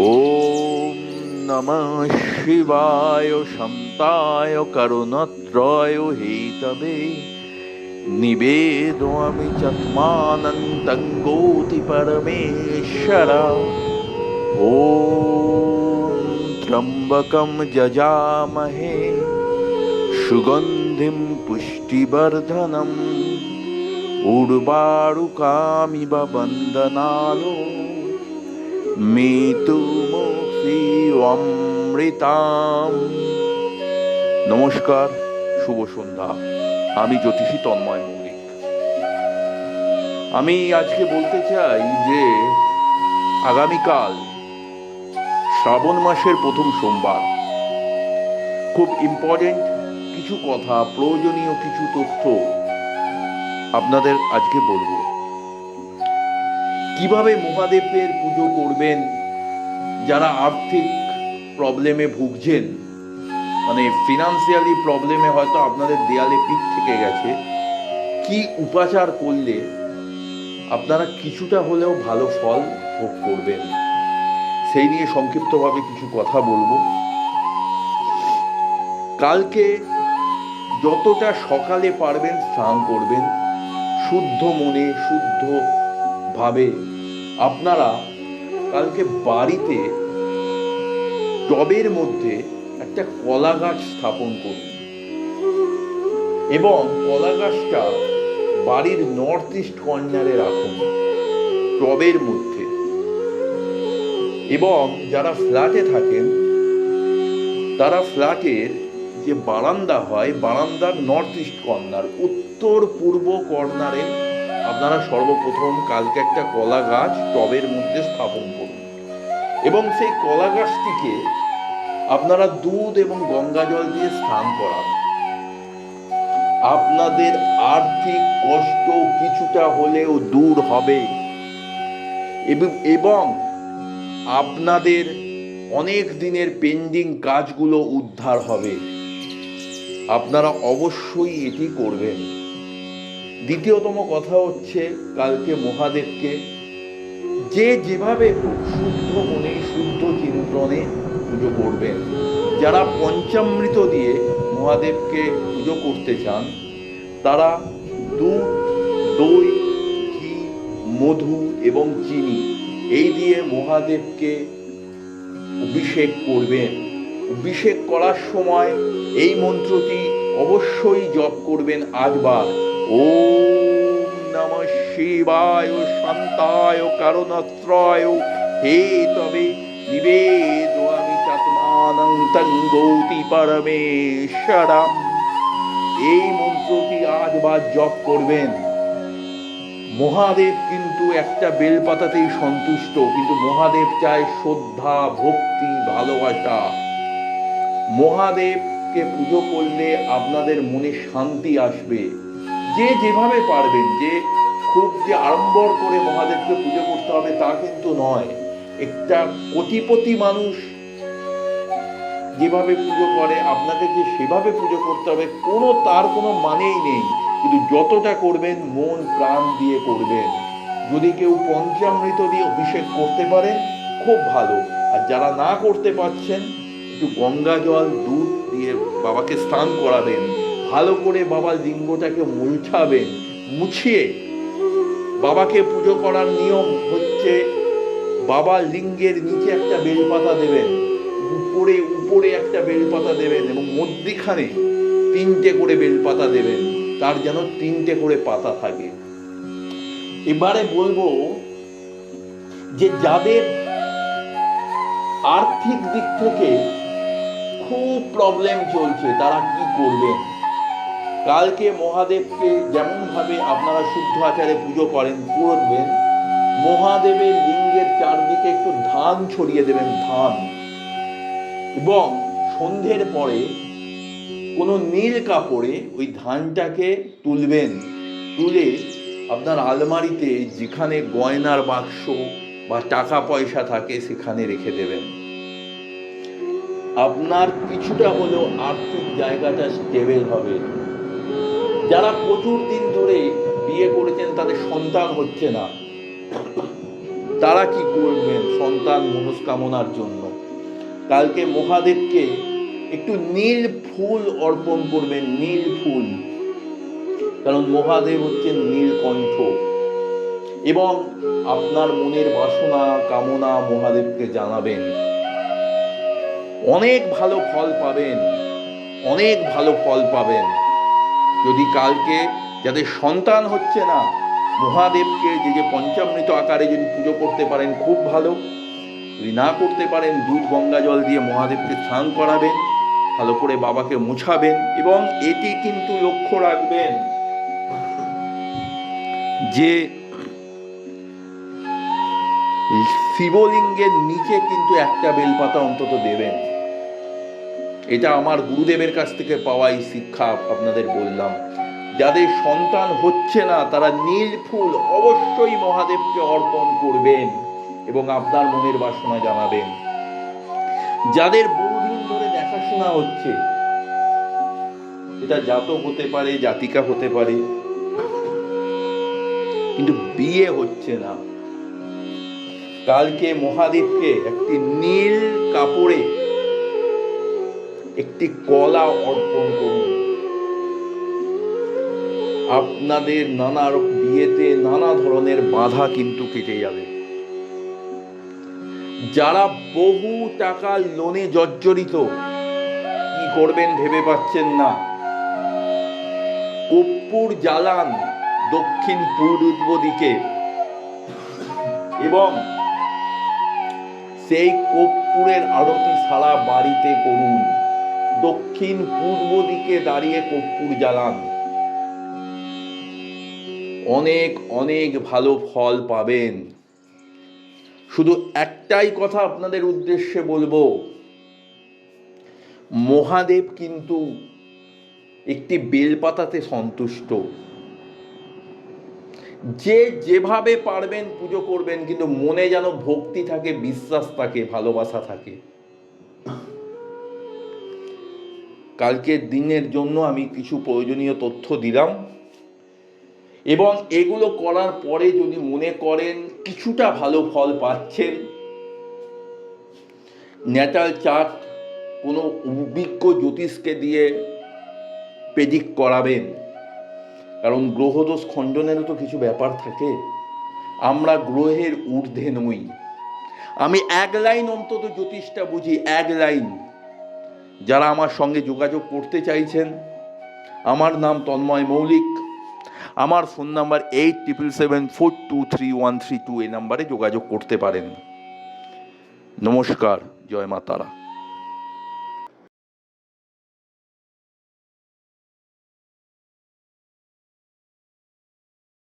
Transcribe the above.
ॐ नमः शिवाय शन्ताय करुणत्रय हेतवे निवेदयामि चत्मानन्तं गोतिपरमेश्वर ॐ त्र्यम्बकं जजामहे सुगन्धिं पुष्टिवर्धनम् उर्वारुकामिव वन्दनालो অমৃতাম নমস্কার, শুভ সন্ধ্যা। আমি জ্যোতিষী তন্ময় মৌলিক। আমি আজকে বলতে চাই যে, আগামীকাল শ্রাবণ মাসের প্রথম সোমবার। খুব ইম্পর্টেন্ট কিছু কথা, প্রয়োজনীয় কিছু তথ্য আপনাদের আজকে বলব। কীভাবে মহাদেবের পুজো করবেন? যারা আর্থিক প্রবলেমে ভুগছেন মানে ফিনান্সিয়ালি প্রবলেমে হয়তো আপনাদের দেয়ালে পিঠ থেকে গেছে, কি উপাচার করলে আপনারা কিছুটা হলেও ভালো ফল ভোগ করবেন? সেই নিয়ে সংক্ষিপ্তভাবে কিছু কথা বলব। কালকে যতটা সকালে পারবেন, স্নান করবেন। শুদ্ধ মনে, শুদ্ধ ভাবে আপনারা কালকে বাড়িতে টবের মধ্যে একটা কলা গাছ স্থাপন করুন। এবং কলা গাছটা বাড়ির নর্থ ইস্ট কর্নারে রাখুন, টবের মধ্যে। এবং যারা ফ্ল্যাটে থাকেন, তারা ফ্ল্যাটের যে বারান্দা হয়, বারান্দার নর্থ ইস্ট কর্নার উত্তর পূর্ব কর্নারে আপনারা সর্বপ্রথম কালকে একটা কলা গাছ টবের মধ্যে স্থাপন করুন। এবং সেই কলা গাছটিকে আপনারা দুধ এবং গঙ্গা জল দিয়ে স্নান করান। আপনাদের আর্থিক কষ্ট কিছুটা হলেও দূর হবে। এবং- আপনাদের অনেক দিনের পেন্ডিং কাজগুলো উদ্ধার হবে। আপনারা অবশ্যই এটি করবেন। দ্বিতীয়তম কথা হচ্ছে কালকে মহাদেবকে যে যেভাবে শুদ্ধ মনে, শুদ্ধ চিন্তনে পুজো করবেন, যারা পঞ্চামৃত দিয়ে মহাদেবকে পুজো করতে চান, তারা দুধ, দই, ঘি, মধু এবং চিনি এই দিয়ে মহাদেবকে অভিষেক করবেন। অভিষেক করার সময় এই মন্ত্রটি অবশ্যই জপ করবেন আটবার ওম নম শিবায় শান্তায় কারণত্রয় হে তবে নিবেদ আমি চাত্মানন্তং গৌতি পরমেশ্বরা এই মন্ত্রটি আটবার জপ করবেন। মহাদেব কিন্তু একটা বেলপাতাতেই সন্তুষ্ট, কিন্তু মহাদেব চায় শ্রদ্ধা, ভক্তি, ভালোবাসা। মহাদেবকে পুজো করলে আপনাদের মনে শান্তি আসবে। যে যেভাবে পারবেন, যে খুব যে আড়ম্বর করে মহাদেবকে পুজো করতে হবে তা কিন্তু নয়। একটা কোটিপতি মানুষ যেভাবে পুজো করে, আপনাকে যে সেভাবে পুজো করতে হবে, কোনো তার কোনো মানেই নেই। কিন্তু যতটা করবেন, মন, প্রাণ দিয়ে করবেন। যদি কেউ পঞ্চামৃত দিয়ে অভিষেক করতে পারেন খুব ভালো। আর যারা না করতে পারছেন, একটু গঙ্গা জল, দুধ দিয়ে বাবাকে স্নান করাবেন। ভালো করে বাবার লিঙ্গটাকে মুছাবেন মুছিয়ে। বাবাকে পুজো করার নিয়ম হচ্ছে বাবার লিঙ্গের নিচে একটা বেলপাতা দেবেন, উপরে উপরে একটা বেলপাতা দেবেন এবং মধ্যিখানে তিনটে করে বেলপাতা দেবেন, তার যেন তিনটে করে পাতা থাকে। এবারে বলব যে যাদের আর্থিক দিক থেকে খুব প্রবলেম চলছে, তারা কি করবেন? কালকে মহাদেবকে যেমন ভাবে আপনারা শুদ্ধ আচারে পুজো করেন করবেন মহাদেবের লিঙ্গের চারদিকে একটু ধান ছড়িয়ে দেবেন, ধান। এবং সন্ধ্যের পরে কোনো নীল কাপড়ে ওই ধানটাকে তুলবেন। তুলে আপনার আলমারিতে যেখানে গয়নার বাক্স বা টাকা পয়সা থাকে সেখানে রেখে দেবেন। আপনার কিছুটা হলেও আর্থিক জায়গাটা স্টেবেল হবে। যারা প্রচুর দিন ধরে বিয়ে করেছেন, তাদের সন্তান হচ্ছে না। তারা কি করবেন সন্তান মনস্কামনার জন্য? কালকে মহাদেবকে একটু নীল ফুল অর্পণ করবেন, নীল ফুল। কারণ মহাদেব হচ্ছেন নীলকণ্ঠ। এবং আপনার মনের বাসনা, কামনা মহাদেবকে জানাবেন। অনেক ভালো ফল পাবেন, অনেক ভালো ফল পাবেন। যদি কালকে যাদের সন্তান হচ্ছে না, মহাদেবকে যে যে পঞ্চামৃত আকারে যদি পুজো করতে পারেন, খুব ভালো। যদি না করতে পারেন, দুধ, গঙ্গা জল দিয়ে মহাদেবকে স্নান করাবেন, ভালো করে বাবাকে মুছাবেন এবং এটি কিন্তু লক্ষ্য রাখবেন যে শিবলিঙ্গের নিচে কিন্তু একটা বেলপাতা অন্তত দেবেন। এটা আমার গুরুদেবের কাছ থেকে পাওয়া এই শিক্ষা আপনাদের বললাম। যাদের সন্তান হচ্ছে না, তারা নীল ফুল অবশ্যই মহাদেবকে অর্পণ করবেন এবং আপনার মনের বাসনা জানাবেন। যাদের বহুদিন ধরে দেখাশোনা হচ্ছে, এটা জাতক হতে পারে, জাতিকা হতে পারে, কিন্তু বিয়ে হচ্ছে না। কালকে মহাদেবকে একটি নীল কাপড়ে একটি কলা অর্পণ করুন। আপনাদের নানা বিয়েতে নানা ধরনের বাধা কিন্তু কেটে যাবে। যারা বহু টাকা লোনে জর্জরিত, কি করবেন ভেবে পাচ্ছেন না। কর্পূর জ্বালান দক্ষিণ পূর্ব দিকে। এবং সেই কর্পূরের আরতি সারা বাড়িতে করুন। দক্ষিণ পূর্ব দিকে দাঁড়িয়ে কর্পূর জ্বালান। অনেক অনেক ভালো ফল পাবেন। শুধু একটাই কথা আপনাদের উদ্দেশ্যে বলব, মহাদেব কিন্তু একটি বেলপাতাতে সন্তুষ্ট। যে যেভাবে পারবেন পুজো করবেন, কিন্তু মনে যেন ভক্তি থাকে, বিশ্বাস থাকে, ভালোবাসা থাকে। কালকের দিনের জন্য আমি কিছু প্রয়োজনীয় তথ্য দিলাম। এবং এগুলো করার পরে যদি মনে করেন কিছুটা ভালো ফল পাচ্ছেন ন্যাটাল চার্ট কোনো অভিজ্ঞ জ্যোতিষকে দিয়ে প্রেডিক করাবেন। কারণ গ্রহদোষ খণ্ডনেরও তো কিছু ব্যাপার থাকে। আমরা গ্রহের ঊর্ধ্বে নই। আমি এক লাইন অন্তত জ্যোতিষটা বুঝি, এক লাইন। যারা আমার সঙ্গে যোগাযোগ করতে চাইছেন, আমার নাম তন্ময় মৌলিক, আমার phone number eight triple seven four two three one three two এই নাম্বারে যোগাযোগ করতে পারেন। নমস্কার, জয় মা তারা।